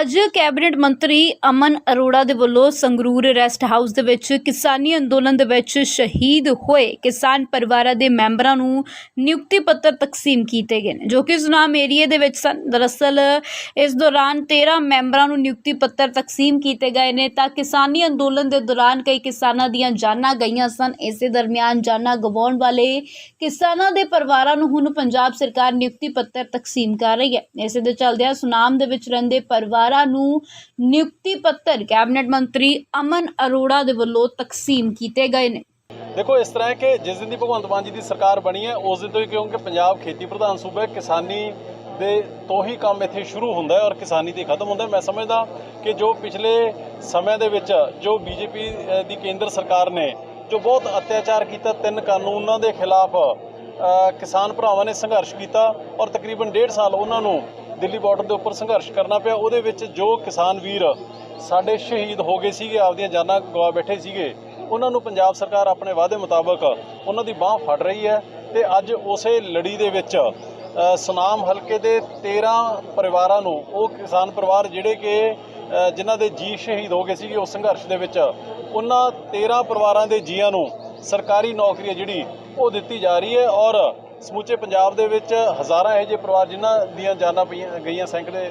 ਅੱਜ ਕੈਬਨਿਟ ਮੰਤਰੀ ਅਮਨ ਅਰੋੜਾ ਦੇ ਵੱਲੋਂ ਸੰਗਰੂਰ ਰੈਸਟ ਹਾਊਸ ਦੇ ਵਿੱਚ ਕਿਸਾਨੀ ਅੰਦੋਲਨ ਦੇ ਵਿੱਚ ਸ਼ਹੀਦ ਹੋਏ ਕਿਸਾਨ ਪਰਿਵਾਰਾਂ ਦੇ ਮੈਂਬਰਾਂ ਨੂੰ ਨਿਯੁਕਤੀ ਪੱਤਰ ਤਕਸੀਮ ਕੀਤੇ ਗਏ ਨੇ, ਜੋ ਕਿ ਸੁਨਾਮ ਏਰੀਏ ਦੇ ਵਿੱਚ ਸਨ। ਦਰਅਸਲ, ਇਸ ਦੌਰਾਨ 13 ਮੈਂਬਰਾਂ ਨੂੰ ਨਿਯੁਕਤੀ ਪੱਤਰ ਤਕਸੀਮ ਕੀਤੇ ਗਏ ਨੇ, ਤਾਂ ਕਿਸਾਨੀ ਅੰਦੋਲਨ ਦੇ ਦੌਰਾਨ ਕਈ ਕਿਸਾਨਾਂ ਦੀਆਂ ਜਾਨਾਂ ਗਈਆਂ ਸਨ। ਇਸੇ ਦਰਮਿਆਨ ਜਾਨਾਂ ਗਵਾਉਣ ਵਾਲੇ ਕਿਸਾਨਾਂ ਦੇ ਪਰਿਵਾਰਾਂ ਨੂੰ ਹੁਣ ਪੰਜਾਬ ਸਰਕਾਰ ਨਿਯੁਕਤੀ ਪੱਤਰ ਤਕਸੀਮ ਕਰ ਰਹੀ ਹੈ। ਇਸੇ ਦੇ ਚੱਲਦਿਆਂ ਸੁਨਾਮ ਦੇ ਵਿੱਚ ਰਹਿੰਦੇ ਪਰਿਵਾਰ ਨੂੰ ਨਿਯੁਕਤੀ ਪੱਤਰ ਕੈਬਨਿਟ ਮੰਤਰੀ ਅਮਨ ਅਰੋੜਾ ਦੇ ਵੱਲੋਂ ਤਕਸੀਮ ਕੀਤੇ ਗਏ ਨੇ। ਦੇਖੋ, ਇਸ ਤਰ੍ਹਾਂ ਹੈ ਕਿ ਜਿਸ ਦਿਨ ਦੀ ਭਗਵੰਤ ਮਾਨ ਜੀ ਦੀ ਸਰਕਾਰ ਬਣੀ ਹੈ, ਉਸ ਦਿਨ ਤੋਂ ਹੀ ਕਿਉਂਕਿ ਪੰਜਾਬ ਖੇਤੀ ਪ੍ਰਧਾਨ ਸੂਬਾ ਹੈ, ਕਿਸਾਨੀ ਦੇ ਤੋਂ ਹੀ ਕੰਮ ਇੱਥੇ ਸ਼ੁਰੂ ਹੁੰਦਾ ਹੈ ਔਰ ਕਿਸਾਨੀ ਤੇ ਖਤਮ ਹੁੰਦਾ ਮੈਂ ਸਮਝਦਾ ਕਿ ਜੋ ਪਿਛਲੇ ਸਮੇਂ ਦੇ ਵਿੱਚ ਜੋ ਬੀਜੇਪੀ ਦੀ ਕੇਂਦਰ ਸਰਕਾਰ ਨੇ ਜੋ ਬਹੁਤ ਅਤਿਆਚਾਰ ਕੀਤਾ, ਤਿੰਨ ਕਾਨੂੰਨਾਂ ਦੇ ਖਿਲਾਫ ਕਿਸਾਨ ਭਰਾਵਾਂ ਨੇ ਸੰਘਰਸ਼ ਕੀਤਾ ਔਰ ਤਕਰੀਬਨ 1.5 ਸਾਲ ਉਹਨਾਂ ਨੂੰ ਦਿੱਲੀ ਬਾਰਡਰ ਦੇ ਉੱਪਰ ਸੰਘਰਸ਼ ਕਰਨਾ ਪਿਆ। ਉਹਦੇ ਵਿੱਚ ਜੋ ਕਿਸਾਨ ਵੀਰ ਸਾਡੇ ਸ਼ਹੀਦ ਹੋ ਗਏ ਸੀਗੇ, ਆਪਦੀਆਂ ਜਾਨਾਂ ਗਵਾ ਬੈਠੇ ਸੀਗੇ, ਉਹਨਾਂ ਨੂੰ ਪੰਜਾਬ ਸਰਕਾਰ ਆਪਣੇ ਵਾਅਦੇ ਮੁਤਾਬਕ ਉਹਨਾਂ ਦੀ ਬਾਹ ਫੜ ਰਹੀ ਹੈ ਤੇ ਅੱਜ ਉਸੇ ਲੜੀ ਦੇ ਵਿੱਚ ਸੁਨਾਮ ਹਲਕੇ ਦੇ 13 ਪਰਿਵਾਰਾਂ ਨੂੰ, ਉਹ ਕਿਸਾਨ ਪਰਿਵਾਰ ਜਿਹੜੇ ਕਿ ਜਿਨ੍ਹਾਂ ਦੇ ਜੀ ਸ਼ਹੀਦ ਹੋ ਗਏ ਸੀਗੇ ਉਸ ਸੰਘਰਸ਼ ਦੇ ਵਿੱਚ, ਉਹਨਾਂ 13 ਪਰਿਵਾਰਾਂ ਦੇ ਜੀਆਂ ਨੂੰ ਸਰਕਾਰੀ ਨੌਕਰੀ ਹੈ ਜਿਹੜੀ ਉਹ ਦਿੱਤੀ ਜਾ ਰਹੀ ਹੈ ਔਰ ਸਮੁੱਚੇ ਪੰਜਾਬ ਦੇ ਵਿੱਚ ਹਜ਼ਾਰਾਂ ਇਹੋ ਜਿਹੇ ਪਰਿਵਾਰ ਜਿਨ੍ਹਾਂ ਦੀਆਂ ਜਾਨਾਂ ਪਈਆਂ ਗਈਆਂ ਸੈਂਕੜੇ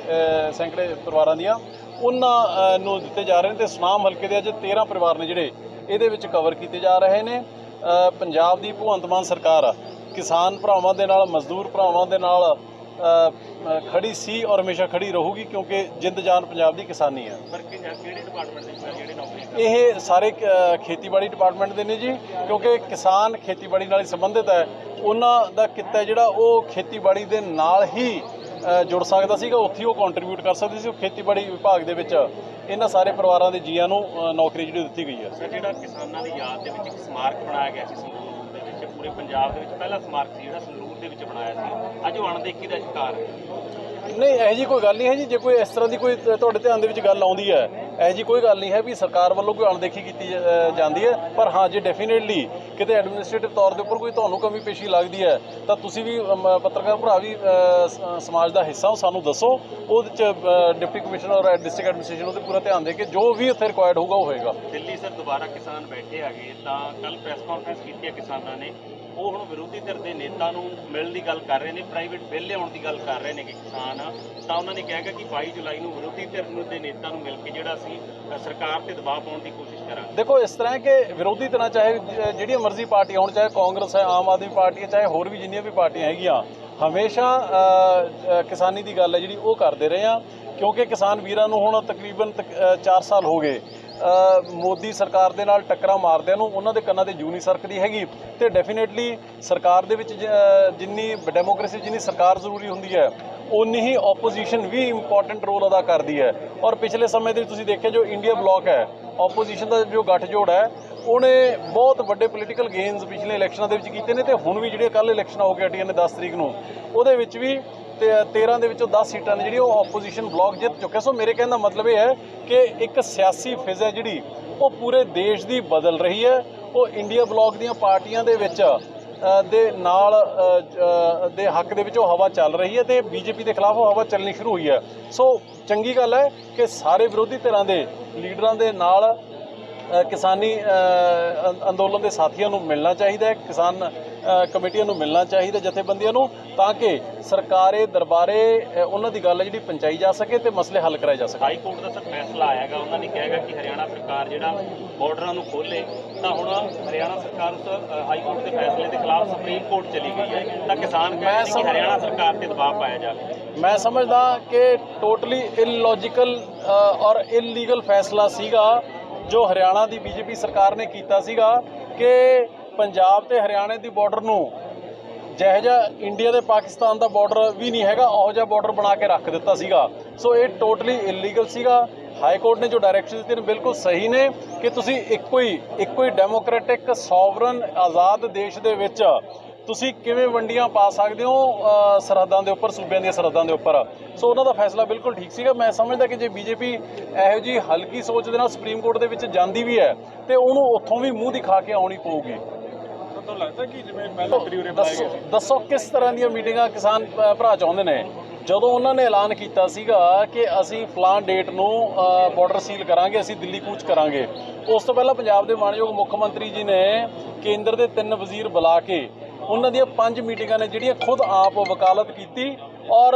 ਸੈਂਕੜੇ ਪਰਿਵਾਰਾਂ ਦੀਆਂ, ਉਹਨਾਂ ਨੂੰ ਦਿੱਤੇ ਜਾ ਰਹੇ ਨੇ ਤੇ ਸੁਨਾਮ ਹਲਕੇ ਦੇ ਅੱਜ 13 ਪਰਿਵਾਰ ਨੇ ਜਿਹੜੇ ਇਹਦੇ ਵਿੱਚ ਕਵਰ ਕੀਤੇ ਜਾ ਰਹੇ ਨੇ। ਪੰਜਾਬ ਦੀ ਭਗਵੰਤ ਮਾਨ ਸਰਕਾਰ ਕਿਸਾਨ ਭਰਾਵਾਂ ਦੇ ਨਾਲ, ਮਜ਼ਦੂਰ ਭਰਾਵਾਂ ਦੇ ਨਾਲ ਖੜੀ ਸੀ ਔਰ ਹਮੇਸ਼ਾ ਖੜੀ ਰਹੂਗੀ ਕਿਉਂਕਿ ਜਿੰਦ ਜਾਨ ਪੰਜਾਬ ਦੀ ਕਿਸਾਨੀ ਹੈ। ਪਰ ਕਿ- ਕਿਹੜੇ ਡਿਪਾਰਟਮੈਂਟ ਦੇ ਵਿੱਚ ਜਿਹੜੇ ਨੌਕਰੀ ਕਰਦੇ ਇਹ ਸਾਰੇ ਖੇਤੀਬਾੜੀ ਡਿਪਾਰਟਮੈਂਟ ਦੇ ਨੇ ਜੀ ਕਿਉਂਕਿ ਕਿਸਾਨ ਖੇਤੀਬਾੜੀ ਨਾਲ ਹੀ ਸੰਬੰਧਿਤ ਹੈ। ਉਹਨਾਂ ਦਾ ਕਿੱਤਾ ਜਿਹੜਾ ਉਹ ਖੇਤੀਬਾੜੀ ਦੇ ਨਾਲ ਹੀ ਜੁੜ ਸਕਦਾ ਸੀਗਾ ਉੱਥੇ ਉਹ ਕੰਟਰੀਬਿਊਟ ਕਰ ਸਕਦੇ ਸੀ ਉਹ ਖੇਤੀਬਾੜੀ ਵਿਭਾਗ ਦੇ ਵਿੱਚ। ਇਹਨਾਂ ਸਾਰੇ ਪਰਿਵਾਰਾਂ ਦੇ ਜੀਆਂ ਨੂੰ ਨੌਕਰੀ ਜਿਹੜੀ ਦਿੱਤੀ ਗਈ ਹੈ। ਜਿਹੜਾ ਕਿਸਾਨਾਂ ਦੀ ਯਾਦ ਦੇ ਵਿੱਚ ਇੱਕ ਸਮਾਰਕ ਬਣਾਇਆ ਗਿਆ ਸੀ ਪੂਰੇ ਪੰਜਾਬ ਦੇ ਵਿੱਚ ਪਹਿਲਾ ਸਮਾਰਕ ਸੀ ਜਿਹੜਾ ਸੰਗਰੂਰ ਦੇ ਵਿੱਚ ਬਣਾਇਆ ਸੀ। ਅੱਜ ਉਹ ਅਣਦੇਖੀ ਦਾ ਸ਼ਿਕਾਰ ਹੈ। ਨਹੀਂ, ਇਹੋ ਜੀ ਕੋਈ ਗੱਲ ਨਹੀਂ ਹੈ ਜੀ, ਜੇ ਕੋਈ ਇਸ ਤਰ੍ਹਾਂ ਦੀ ਕੋਈ ਤੁਹਾਡੇ ਧਿਆਨ ਦੇ ਵਿੱਚ ਗੱਲ ਆਉਂਦੀ ਹੈ ਇਹੋ ਜੀ ਕੋਈ ਗੱਲ ਨਹੀਂ ਹੈ ਵੀ ਸਰਕਾਰ ਵੱਲੋਂ ਕੋਈ ਅਣਦੇਖੀ ਕੀਤੀ ਜਾਂਦੀ ਹੈ, ਪਰ ਹਾਂ ਜੇ ਡੈਫੀਨੇਟਲੀ ਕਿਤੇ ਐਡਮਿਨਿਸਟ੍ਰੇਟਿਵ ਤੌਰ ਦੇ ਉੱਪਰ ਕੋਈ ਤੁਹਾਨੂੰ ਕਮੀ ਪੇਸ਼ੀ ਲੱਗਦੀ ਹੈ, ਤਾਂ ਤੁਸੀਂ ਵੀ ਪੱਤਰਕਾਰ ਭਰਾ ਵੀ ਸਮਾਜ ਦਾ ਹਿੱਸਾ ਹੋ, ਸਾਨੂੰ ਦੱਸੋ। ਉਹਦੇ ਚ ਡਿਪਟੀ ਕਮਿਸ਼ਨਰ ਔਰ ਡਿਸਟ੍ਰਿਕਟ ਐਡਮਿਨਿਸਟ੍ਰੇਸ਼ਨ ਉਹਦੇ ਪੂਰਾ ਧਿਆਨ ਦੇ ਕੇ ਜੋ ਵੀ ਉੱਥੇ ਰਿਕੁਆਇਰਡ ਹੋਊਗਾ, ਉਹ ਹੋਏਗਾ। ਦਿੱਲੀ ਸਰ, ਦੁਬਾਰਾ ਕਿਸਾਨ ਬੈਠੇ ਹੈਗੇ, ਤਾਂ ਕੱਲ ਪ੍ਰੈਸ ਕਾਨਫਰੰਸ ਕੀਤੀ ਹੈ ਕਿਸਾਨਾਂ ਨੇ। ਉਹ ਹੁਣ ਵਿਰੋਧੀ ਧਿਰ ਦੇ ਨੇਤਾ ਨੂੰ ਮਿਲਣ ਦੀ ਗੱਲ ਕਰ ਰਹੇ ਨੇ ਪ੍ਰਾਈਵੇਟ ਬਿੱਲ ਲਿਆਉਣ ਦੀ ਗੱਲ ਕਰ ਰਹੇ ਨੇ ਕਿ ਕਿਸਾਨ। ਤਾਂ ਉਹਨਾਂ ਨੇ ਕਿਹਾ ਕਿ 22 ਜੁਲਾਈ ਨੂੰ ਵਿਰੋਧੀ ਧਿਰ ਨੂੰ ਦੇ ਨੇਤਾ ਨੂੰ ਮਿਲ ਕੇ ਜਿਹੜਾ ਅਸੀਂ ਸਰਕਾਰ ਤੇ ਦਬਾਅ ਪਾਉਣ ਦੀ ਕੋਸ਼ਿਸ਼ ਕਰਾਂਗੇ। ਦੇਖੋ, ਇਸ ਤਰ੍ਹਾਂ ਕਿ ਵਿਰੋਧੀ ਧਿਰਾਂ ਚਾਹੇ ਜ- ਜਿਹੜੀਆਂ ਮਰਜ਼ੀ ਪਾਰਟੀਆਂ ਹੋਣ, ਚਾਹੇ ਕਾਂਗਰਸ ਹੈ, ਆਮ ਆਦਮੀ ਪਾਰਟੀ ਹੈ, ਚਾਹੇ ਹੋਰ ਵੀ ਜਿੰਨੀਆਂ ਵੀ ਪਾਰਟੀਆਂ ਹੈਗੀਆਂ, ਹਮੇਸ਼ਾ ਕਿਸਾਨੀ ਦੀ ਗੱਲ ਹੈ ਜਿਹੜੀ ਉਹ ਕਰਦੇ ਰਹੇ ਆ, ਕਿਉਂਕਿ ਕਿਸਾਨ ਵੀਰਾਂ ਨੂੰ ਹੁਣ ਤਕਰੀਬਨ 4 ਸਾਲ ਹੋ ਗਏ। ਮੋਦੀ ਸਰਕਾਰ ਦੇ ਨਾਲ ਟੱਕਰਾਂ ਮਾਰਦਿਆਂ ਨੂੰ ਉਹਨਾਂ ਦੇ ਕੰਨਾਂ ਤੇ ਜੂ ਨਹੀਂ ਸਰਕਦੀ ਹੈਗੀ। ਤੇ ਡੈਫੀਨੇਟਲੀ ਸਰਕਾਰ ਦੇ ਵਿੱਚ ਜਿੰਨੀ ਡੈਮੋਕ੍ਰੇਸੀ ਜਿੰਨੀ ਸਰਕਾਰ ਜ਼ਰੂਰੀ ਹੁੰਦੀ ਹੈ ਉਨੀ ਹੀ ਆਪੋਜੀਸ਼ਨ ਵੀ ਇੰਪੋਰਟੈਂਟ ਰੋਲ ਅਦਾ ਕਰਦੀ ਹੈ। ਔਰ ਪਿਛਲੇ ਸਮੇਂ ਦੇ ਤੁਸੀਂ ਦੇਖਿਆ ਜੋ ਇੰਡੀਆ ਬਲੌਕ ਹੈ ਆਪੋਜੀਸ਼ਨ ਦਾ ਜੋ ਗੱਠਜੋੜ ਹੈ, ਉਹਨੇ ਬਹੁਤ ਵੱਡੇ ਪੋਲੀਟੀਕਲ ਗੇਨਸ ਪਿਛਲੇ ਇਲੈਕਸ਼ਨਾਂ ਦੇ ਵਿੱਚ ਕੀਤੇ ਨੇ ਤੇ ਹੁਣ ਵੀ ਜਿਹੜੀਆਂ ਕੱਲ ਇਲੈਕਸ਼ਨਾਂ ਹੋ ਕੇ ਹਟੀਆਂ ਨੇ 10 ਤਰੀਕ ਨੂੰ, ਉਹਦੇ ਵਿੱਚ ਵੀ 13 ਦੇ ਵਿੱਚੋਂ 10 ਸੀਟਾਂ ਨੇ ਜਿਹੜੀ ਉਹ ਆਪੋਜੀਸ਼ਨ ਬਲੌਕ ਜਿੱਤ ਚੁੱਕਿਆ ਸੋ ਮੇਰੇ ਕਹਿਣ ਦਾ ਮਤਲਬ ਇਹ ਹੈ ਕਿ ਇੱਕ ਸਿਆਸੀ ਫਿਜ਼ ਹੈ ਜਿਹੜੀ, ਉਹ ਪੂਰੇ ਦੇਸ਼ ਦੀ ਬਦਲ ਰਹੀ ਹੈ। ਉਹ ਇੰਡੀਆ ਬਲੌਕ ਦੀਆਂ ਪਾਰਟੀਆਂ ਦੇ ਵਿੱਚ ਦੇ ਨਾਲ ਦੇ ਹੱਕ ਦੇ ਵਿੱਚ ਉਹ ਹਵਾ ਚੱਲ ਰਹੀ ਹੈ ਤੇ ਬੀਜੇਪੀ ਦੇ ਖਿਲਾਫ ਉਹ ਹਵਾ ਚੱਲਣੀ ਸ਼ੁਰੂ ਹੋਈ ਹੈ। ਸੋ ਚੰਗੀ ਗੱਲ ਹੈ ਕਿ ਸਾਰੇ ਵਿਰੋਧੀ ਧਿਰਾਂ ਦੇ ਲੀਡਰਾਂ ਦੇ ਨਾਲ ਕਿਸਾਨੀ ਅੰਦੋਲਨ ਦੇ ਸਾਥੀਆਂ ਨੂੰ ਮਿਲਣਾ ਚਾਹੀਦਾ ਹੈ। ਕਿਸਾਨ ਕਮੇਟੀਆਂ ਨੂੰ ਮਿਲਣਾ ਚਾਹੀਦਾ ਜਥੇਬੰਦੀਆਂ ਨੂੰ ਤਾਂ ਕਿ ਸਰਕਾਰੇ ਦਰਬਾਰੇ ਉਹਨਾਂ ਦੀ ਗੱਲ ਜਿਹੜੀ ਪਹੁੰਚਾਈ ਜਾ ਸਕੇ ਤੇ ਮਸਲੇ ਹੱਲ ਕਰਾਏ ਜਾ ਸਕਣ ਹਾਈ ਕੋਰਟ ਦਾ ਸਰ ਫੈਸਲਾ ਆਇਆਗਾ। ਉਹਨਾਂ ਨੇ ਕਿਹਾਗਾ ਕਿ ਹਰਿਆਣਾ ਸਰਕਾਰ ਜਿਹੜਾ ਬਾਰਡਰਾਂ ਨੂੰ ਖੋਲੇ ਤਾਂ ਹੁਣ ਹਰਿਆਣਾ ਸਰਕਾਰ ਹਾਈ ਕੋਰਟ ਦੇ ਫੈਸਲੇ ਦੇ ਖਿਲਾਫ ਸੁਪਰੀਮ ਕੋਰਟ ਚਲੀ ਗਈ ਹੈ। ਤਾਂ ਕਿਸਾਨ ਕਹਿੰਦੇ ਕਿ ਹਰਿਆਣਾ ਸਰਕਾਰ ਤੇ ਦਬਾਅ ਪਾਇਆ ਜਾਵੇ। ਮੈਂ ਸਮਝਦਾ ਕਿ ਟੋਟਲੀ ਇਲਲੋਜੀਕਲ ਔਰ ਇਲੀਗਲ ਫੈਸਲਾ ਸੀਗਾ ਜੋ ਹਰਿਆਣਾ ਦੀ ਬੀਜੇਪੀ ਸਰਕਾਰ ਨੇ ਕੀਤਾ ਸੀਗਾ ਕਿ ਪੰਜਾਬ ਤੇ ਹਰਿਆਣੇ ਦੀ ਬਾਰਡਰ ਨੂੰ ਜਿਹੋ ਜਿਹਾ ਇੰਡੀਆ ਤੇ ਪਾਕਿਸਤਾਨ ਦਾ ਬਾਰਡਰ ਵੀ ਨਹੀਂ ਹੈਗਾ, ਉਹੋ ਜਿਹਾ ਬਾਰਡਰ ਬਣਾ ਕੇ ਰੱਖ ਦਿੱਤਾ ਸੀਗਾ। ਸੋ ਇਹ ਟੋਟਲੀ ਇਲੀਗਲ ਸੀਗਾ। ਹਾਈ ਕੋਰਟ ਨੇ ਜੋ ਡਾਇਰੈਕਸ਼ਨ ਦਿੱਤੇ ਨੇ, ਬਿਲਕੁਲ ਸਹੀ ਨੇ ਕਿ ਤੁਸੀਂ ਇੱਕੋ ਹੀ ਇੱਕੋ ਹੀ ਡੈਮੋਕ੍ਰੈਟਿਕ ਸੋਵਰਨ ਆਜ਼ਾਦ ਦੇਸ਼ ਦੇ ਵਿੱਚ ਤੁਸੀਂ ਕਿਵੇਂ ਵੰਡੀਆਂ ਪਾ ਸਕਦੇ ਹੋ ਸਰਹੱਦਾਂ ਦੇ ਉੱਪਰ, ਸੂਬਿਆਂ ਦੀਆਂ ਸਰਹੱਦਾਂ ਦੇ ਉੱਪਰ। ਸੋ ਉਹਨਾਂ ਦਾ ਫੈਸਲਾ ਬਿਲਕੁਲ ਠੀਕ ਸੀਗਾ। ਮੈਂ ਸਮਝਦਾ ਕਿ ਜੇ ਬੀਜੇਪੀ ਇਹੋ ਜੀ ਹਲਕੀ ਸੋਚ ਦੇ ਨਾਲ ਸੁਪਰੀਮ ਕੋਰਟ ਦੇ ਵਿੱਚ ਜਾਂਦੀ ਵੀ ਹੈ, ਤੇ ਉਹਨੂੰ ਉੱਥੋਂ ਵੀ ਮੂੰਹ ਦਿਖਾ ਕੇ ਆਉਣੀ ਪਊਗੀ। ਤੁਹਾਨੂੰ ਲੱਗਦਾ ਕਿ ਜਿਵੇਂ ਪਹਿਲਾਂ ਦੱਸੋ ਦੱਸੋ ਕਿਸ ਤਰ੍ਹਾਂ ਦੀਆਂ ਮੀਟਿੰਗਾਂ ਕਿਸਾਨ ਅ, ਭਰਾ ਚਾਹੁੰਦੇ ਨੇ? ਜਦੋਂ ਉਹਨਾਂ ਨੇ ਐਲਾਨ ਕੀਤਾ ਸੀਗਾ ਕਿ ਅਸੀਂ ਫਲਾਨ ਡੇਟ ਨੂੰ ਬਾਰਡਰ ਸੀਲ ਕਰਾਂਗੇ ਅਸੀਂ ਦਿੱਲੀ ਕੂਚ ਕਰਾਂਗੇ ਉਸ ਤੋਂ ਪਹਿਲਾਂ ਪੰਜਾਬ ਦੇ ਮਾਨਯੋਗ ਮੁੱਖ ਮੰਤਰੀ ਜੀ ਨੇ ਕੇਂਦਰ ਦੇ ਤਿੰਨ ਵਜ਼ੀਰ ਬੁਲਾ ਕੇ ਉਹਨਾਂ ਦੀਆਂ ਪੰਜ ਮੀਟਿੰਗਾਂ ਨੇ ਜਿਹੜੀਆਂ ਖੁਦ ਆਪ ਵਕਾਲਤ ਕੀਤੀ ਔਰ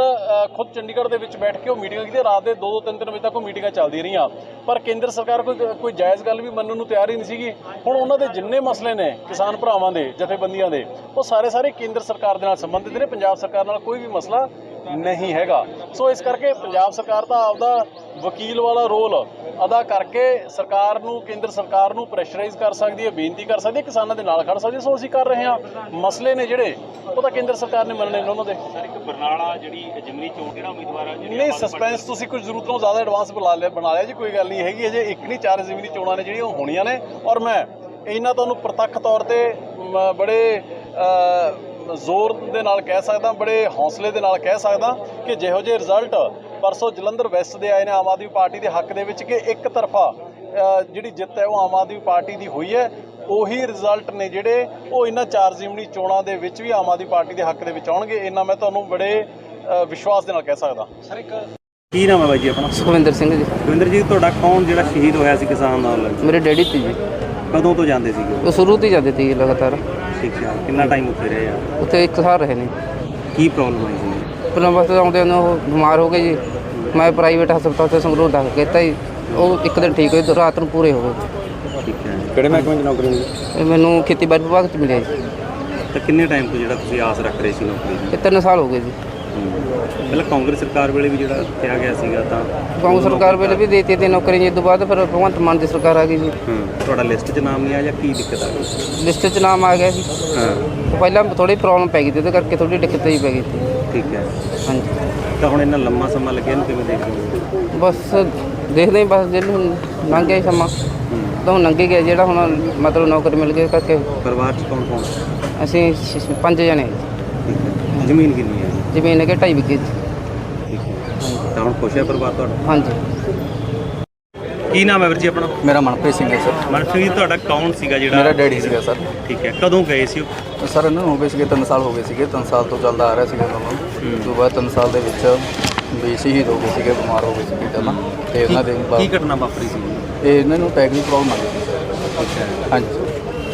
ਖੁਦ ਚੰਡੀਗੜ੍ਹ ਦੇ ਵਿੱਚ ਬੈਠ ਕੇ ਉਹ ਮੀਟਿੰਗਾਂ ਕੀਤੀਆਂ। ਰਾਤ ਦੇ 2 2 3 3 ਵਜੇ ਤੱਕ ਉਹ ਮੀਟਿੰਗਾਂ ਚੱਲਦੀਆਂ ਰਹੀਆਂ। ਪਰ ਕੇਂਦਰ ਸਰਕਾਰ ਕੋਈ ਕੋਈ ਜਾਇਜ਼ ਗੱਲ ਵੀ ਮੰਨਣ ਨੂੰ ਤਿਆਰ ਹੀ ਨਹੀਂ ਸੀਗੀ। ਹੁਣ ਉਹਨਾਂ ਦੇ ਜਿੰਨੇ ਮਸਲੇ ਨੇ ਕਿਸਾਨ ਭਰਾਵਾਂ ਦੇ, ਜਥੇਬੰਦੀਆਂ ਦੇ, ਉਹ ਸਾਰੇ ਸਾਰੇ ਕੇਂਦਰ ਸਰਕਾਰ ਦੇ ਨਾਲ ਸੰਬੰਧਿਤ ਨੇ। ਪੰਜਾਬ ਸਰਕਾਰ ਨਾਲ ਕੋਈ ਵੀ ਮਸਲਾ ਨਹੀਂ ਹੈਗਾ। ਸੋ ਇਸ ਕਰਕੇ ਪੰਜਾਬ ਸਰਕਾਰ ਦਾ ਆਪਦਾ ਵਕੀਲ ਵਾਲਾ ਰੋਲ ਅਦਾ ਕਰਕੇ ਸਰਕਾਰ ਨੂੰ ਕੇਂਦਰ ਸਰਕਾਰ ਨੂੰ ਪ੍ਰੈਸ਼ਰਾਈਜ਼ ਕਰ ਸਕਦੀ ਹੈ ਬੇਨਤੀ ਕਰ ਸਕਦੀ ਹੈ ਕਿਸਾਨਾਂ ਦੇ ਨਾਲ ਖੜ ਸਕਦੀ ਹੈ। ਸੋ ਅਸੀਂ ਕਰ ਰਹੇ ਹਾਂ। ਮਸਲੇ ਨੇ ਜਿਹੜੇ ਉਹ ਤਾਂ ਕੇਂਦਰ ਸਰਕਾਰ ਨੇ ਮੰਨਣੇ ਨੇ ਉਹਨਾਂ ਦੇ। ਸਰ ਇੱਕ ਬਰਨਾਲਾ ਜਿਹੜੀ ਜ਼ਮੀਨੀ ਚੋਣ ਕਿਹੜਾ ਉਮੀਦਵਾਰ ਆ ਜਿਹੜੀ ਨਹੀਂ ਸਸਪੈਂਸ ਤੁਸੀਂ ਕੁਝ ਜ਼ਰੂਰਤ ਤੋਂ ਜ਼ਿਆਦਾ ਐਡਵਾਂਸ ਬੁਲਾ ਲਿਆ ਬਣਾ ਲਿਆ ਜੀ ਕੋਈ ਗੱਲ ਨਹੀਂ ਹੈਗੀ ਅਜੇ ਇੱਕ ਨਹੀਂ ਚਾਰ ਜ਼ਮੀਨੀ ਚੋਣਾਂ ਨੇ ਜਿਹੜੀਆਂ ਉਹ ਹੋਣੀਆਂ ਨੇ। ਔਰ ਮੈਂ ਇਹਨਾਂ ਤੁਹਾਨੂੰ ਪ੍ਰਤੱਖ ਤੌਰ ਤੇ ਬੜੇ ਜ਼ੋਰ ਦੇ ਨਾਲ ਕਹਿ ਸਕਦਾ ਬੜੇ ਹੌਸਲੇ ਦੇ ਨਾਲ ਕਹਿ ਸਕਦਾ ਕਿ ਜਿਹੋ ਜਿਹੇ ਰਿਜ਼ਲਟ ਪਰਸੋਂ ਜਲੰਧਰ ਵੈਸਟ ਦੇ ਆਏ ਨੇ ਆਮ ਆਦਮੀ ਪਾਰਟੀ ਦੇ ਹੱਕ ਦੇ ਵਿੱਚ ਕਿ ਇੱਕ ਤਰਫਾ ਜਿਹੜੀ ਜਿੱਤ ਹੈ ਉਹ ਆਮ ਆਦਮੀ ਪਾਰਟੀ ਦੀ ਹੋਈ ਹੈ। ਉਹੀ ਰਿਜ਼ਲਟ ਨੇ ਜਿਹੜੇ ਉਹ ਇਹਨਾਂ ਚਾਰ ਜ਼ਿਮਨੀ ਚੋਣਾਂ ਦੇ ਵਿੱਚ ਵੀ ਆਮ ਆਦਮੀ ਪਾਰਟੀ ਦੇ ਹੱਕ ਦੇ ਵਿੱਚ ਆਉਣਗੇ। ਇਹਨਾਂ ਮੈਂ ਤੁਹਾਨੂੰ ਬੜੇ ਵਿਸ਼ਵਾਸ ਦੇ ਨਾਲ ਕਹਿ ਸਕਦਾ। ਕੀ ਨਾਮ ਹੈ ਬਾਈ ਜੀ ਆਪਣਾ? ਸੁਖਵਿੰਦਰ ਸਿੰਘ ਜੀ। ਦਵਿੰਦਰ ਜੀ ਤੁਹਾਡਾ ਕੌਣ ਜਿਹੜਾ ਸ਼ਹੀਦ ਹੋਇਆ ਸੀ ਕਿਸਾਨ ਅੰਦੋਲਨ 'ਚ? ਮੇਰੇ ਡੈਡੀ ਤੇ ਜੀ। ਕਦੋਂ ਤੋਂ ਜਾਂਦੇ ਸੀਗੇ? ਉਹ ਸ਼ੁਰੂ ਤੋਂ ਹੀ ਜਾਂਦੇ ਸੀ ਲਗਾਤਾਰ। ਕਿੰਨਾ ਟਾਈਮ ਉੱਥੇ ਰਹੇ ਆ? ਉੱਥੇ ਇੱਕ ਸਾਲ ਰਹੇ ਨੇ। ਕੀ ਪ੍ਰੋਬਲਮ ਆਈ ਸੀ? ਪਹਿਲਾਂ ਬਸ ਆਉਂਦੇ ਨੇ ਉਹ ਬਿਮਾਰ ਹੋ ਗਏ ਜੀ। ਮੈਂ ਪ੍ਰਾਈਵੇਟ ਹਸਪਤਾਲ ਤੇ ਸੰਗਰੂਰ ਦਾਖਲ ਕੀਤਾ ਜੀ। ਉਹ ਇੱਕ ਦਿਨ ਠੀਕ ਹੋਏ ਤੇ ਰਾਤ ਨੂੰ ਪੂਰੇ ਹੋ ਗਏ। ਠੀਕ ਹੈ। ਕਿਹੜੇ ਮਹਿਕਮੇ 'ਚ ਨੌਕਰੀ ਮਿਲੀ? ਇਹ ਮੈਨੂੰ ਖੇਤੀਬਾੜੀ ਵਿਭਾਗ ਚ ਮਿਲਿਆ ਜੀ। ਤਾਂ ਕਿੰਨੇ ਟਾਈਮ ਤੋਂ ਜਿਹੜਾ ਤੁਸੀਂ ਆਸ ਰੱਖ ਰਹੇ ਸੀ ਨੌਕਰੀ ਦੀ? ਇਹ ਤਿੰਨ ਸਾਲ ਹੋ ਗਏ ਜੀ। ਪਹਿਲਾਂ ਕਾਂਗਰਸ ਸਰਕਾਰ ਵੇਲੇ ਵੀ ਜਿਹੜਾ ਕਿਹਾ ਗਿਆ ਸੀਗਾ ਤਾਂ ਕਾਂਗਰਸ ਸਰਕਾਰ ਵੇਲੇ ਵੀ ਦੇਤੀ ਤੇ ਨੌਕਰੀ ਜੀ ਤੋਂ ਬਾਅਦ ਫਿਰ ਭਗਵੰਤ ਮਾਨ ਦੀ ਸਰਕਾਰ ਆ ਗਈ ਜੀ। ਹੂੰ। ਤੁਹਾਡਾ ਲਿਸਟ 'ਚ ਨਾਮ ਨਹੀਂ ਆਇਆ ਜਾਂ ਕੀ ਦਿੱਕਤ ਆ ਗਈ? ਲਿਸਟ 'ਚ ਨਾਮ ਆ ਗਿਆ ਜੀ। ਹਾਂ। ਉਹ ਪਹਿਲਾਂ ਥੋੜੀ ਪ੍ਰੋਬਲਮ ਪੈ ਗਈ ਤੇ ਉਹਦੇ ਕਰਕੇ ਥੋੜੀ ਦਿੱਕਤ ਹੀ ਪੈ ਗਈ ਸੀ। ਠੀਕ ਹੈ। ਹਾਂਜੀ। ਤਾਂ ਹੁਣ ਇੰਨਾ ਲੰਮਾ ਸਮਾਂ ਲੱਗਿਆ ਇਹਨੂੰ ਕਿਵੇਂ ਦੇਖ ਰਹੇ ਹੋ? ਬਸ ਦੇਖਦੇ ਹਾਂ ਬਸ ਜਿਹਨੂੰ ਲੰਘ ਗਿਆ ਜੀ ਸਮਾਂ। ਹੂੰ। ਤਾਂ ਹੁਣ ਲੰਘ ਗਿਆ ਜਿਹੜਾ ਹੁਣ ਮਤਲਬ ਨੌਕਰੀ ਮਿਲ ਗਈ ਕਰਕੇ ਪਰਿਵਾਰ 'ਚ ਕੌਣ ਕੌਣ? ਅਸੀਂ ਛ- ਛ- ਪੰਜ ਜਣੇ। ਠੀਕ ਹੈ। ਜ਼ਮੀਨ ਕਿੰਨੀ ਹੈ ਜ਼ਮੀਨ ਹੈਗੇ ਢਾਈ ਵਿਗੇ ਜੀ ਠੀਕ ਹੈ। ਤਾਂ ਹੁਣ ਖੁਸ਼ ਹੈ ਪਰਿਵਾਰ ਤੁਹਾਡਾ? ਹਾਂਜੀ। ਕੀ ਨਾਮ ਹੈ ਵੀਰ ਜੀ ਆਪਣਾ? ਮੇਰਾ ਮਨਪ੍ਰੀਤ ਸਿੰਘ ਹੈ ਸਰ। ਮਨਪ੍ਰੀਤ ਤੁਹਾਡਾ ਕੌਣ ਸੀਗਾ ਜਿਹੜਾ? ਮੇਰਾ ਡੈਡੀ ਸੀਗਾ ਸਰ। ਠੀਕ ਹੈ। ਕਦੋਂ ਗਏ ਸੀ ਉਹ? ਸਰ ਇਹਨਾਂ ਨੂੰ ਹੋ ਗਏ ਸੀਗੇ 3 ਸਾਲ ਹੋ ਗਏ ਸੀਗੇ। 3 ਸਾਲ ਤੋਂ ਚੱਲਦਾ ਆ ਰਿਹਾ ਸੀਗਾ ਕੰਮ। ਉਸ ਤੋਂ ਬਾਅਦ 3 ਸਾਲ ਦੇ ਵਿੱਚ ਵੀ ਸ਼ਹੀਦ ਹੋ ਗਏ ਸੀਗੇ ਬਿਮਾਰ ਹੋ ਗਏ ਸੀਗੇ ਪਹਿਲਾਂ। ਤੇ ਇਹਨਾਂ ਦੇ ਕੀ ਬਾਅਦ ਘਟਨਾ ਵਾਪਰੀ ਸੀ? ਇਹ ਇਹਨਾਂ ਨੂੰ ਦੀ ਪ੍ਰੋਬਲਮ ਆ ਗਈ ਸੀ ਸਰ। ਹੈ ਹਾਂਜੀ।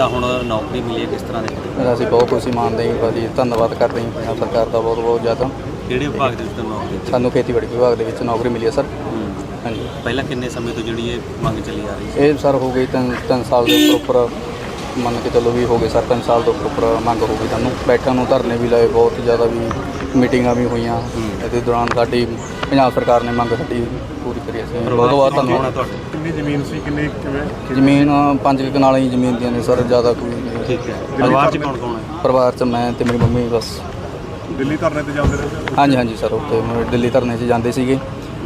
ਤਾਂ ਹੁਣ ਨੌਕਰੀ ਮਿਲੀ ਹੈ ਕਿਸ ਤਰ੍ਹਾਂ ਦੀ ਫਿਰ ਅਸੀਂ ਬਹੁਤ ਖੁਸ਼ੀ ਮੰਨਦੇ ਹਾਂ ਭਾਜੀ ਧੰਨਵਾਦ ਕਰਦੇ ਹਾਂ ਪੰਜਾਬ ਸਰਕਾਰ ਦਾ ਬਹੁਤ ਬਹੁਤ ਜ਼ਿਆਦਾ। ਕਿਹੜੇ ਵਿਭਾਗ ਦੇ ਵਿੱਚ ਤੁਹਾਨੂੰ ਨੌਕਰੀ ਦਿੱਤੀ? ਸਾਨੂੰ ਖੇਤੀਬਾੜੀ ਵਿਭਾਗ ਦੇ ਵਿੱਚ ਨੌਕਰੀ ਮਿਲੀ ਹੈ ਸਰ। ਹੂੰ। ਹਾਂਜੀ। ਪਹਿਲਾਂ ਕਿੰਨੇ ਸਮੇਂ ਤੋਂ ਜਿਹੜੀ ਇਹ ਮੰਗ ਚੱਲੀ ਆ ਰਹੀ ਸੀ? ਇਹ ਸਰ ਹੋ ਗਈ ਤਿੰਨ ਤਿੰਨ ਸਾਲ ਦੇ ਉੱਪਰ ਉੱਪਰ ਮੰਨ ਕੇ ਚੱਲੋ ਵੀ ਹੋ ਗਏ ਸਰ ਤਿੰਨ ਸਾਲ ਤੋਂ ਉੱਪਰ ਉੱਪਰ ਮੰਗ ਹੋ ਗਈ ਸਾਨੂੰ। ਬੈਠਣ ਨੂੰ ਧਰਨੇ ਵੀ ਲਾਏ ਬਹੁਤ ਜ਼ਿਆਦਾ ਵੀ ਮੀਟਿੰਗਾਂ ਵੀ ਹੋਈਆਂ। ਇਹਦੇ ਦੌਰਾਨ ਸਾਡੀ ਪੰਜਾਬ ਸਰਕਾਰ ਨੇ ਮੰਗ ਸਾਡੀ ਪੂਰੀ ਕਰੀ ਅਸੀਂ ਬਹੁਤ ਬਹੁਤ ਧੰਨਵਾਦ। ਤੁਹਾਡੇ? ਕਿੰਨੀ ਜ਼ਮੀਨ ਸੀ ਕਿੰਨੇ ਕਿਵੇਂ? ਜ਼ਮੀਨ ਅ, ਪੰਜ ਕੁ ਕਨਾਲਾਂ ਹੀ ਜ਼ਮੀਨ ਦੀਆਂ ਨੇ ਸਰ ਜ਼ਿਆਦਾ ਕੋਈ ਨਹੀਂ। ਠੀਕ ਹੈ। ਪਰਿਵਾਰ 'ਚ ਕੌਣ ਕੌਣ ਹੈ? ਪਰਿਵਾਰ 'ਚ ਮੈਂ ਤੇ ਮੇਰੀ ਮੰਮੀ ਬਸ। ਦਿੱਲੀ ਧਰਨੇ ਤੇ ਜਾਂਦੇ ਰਹੇ? ਹਾਂਜੀ ਹਾਂਜੀ ਸਰ ਉੱਥੇ ਮੈਂ ਦਿੱਲੀ ਧਰਨੇ 'ਚ ਜਾਂਦੇ ਸੀਗੇ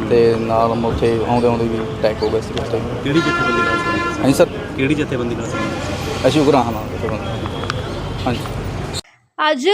ਤੇ ਨਾਲ ਉੱਥੇ ਆਉਂਦੇ ਆਉਂਦੇ ਵੀ ਅਟੈਕ ਹੋ ਗਿਆ ਸੀ ਉੱਥੇ। ਕਿਹੜੀ ਜਥੇਬੰਦੀ ਨਾਲ ਸੀ? ਹਾਂਜੀ ਸਰ। ਕਿਹੜੀ ਜਥੇਬੰਦੀ ਨਾਲ ਸੀ? ਅਸੀਂ ਉਗਰਾਹਾਂ ਨਾਲ ਹਾਂਜੀ। ਅੱਜ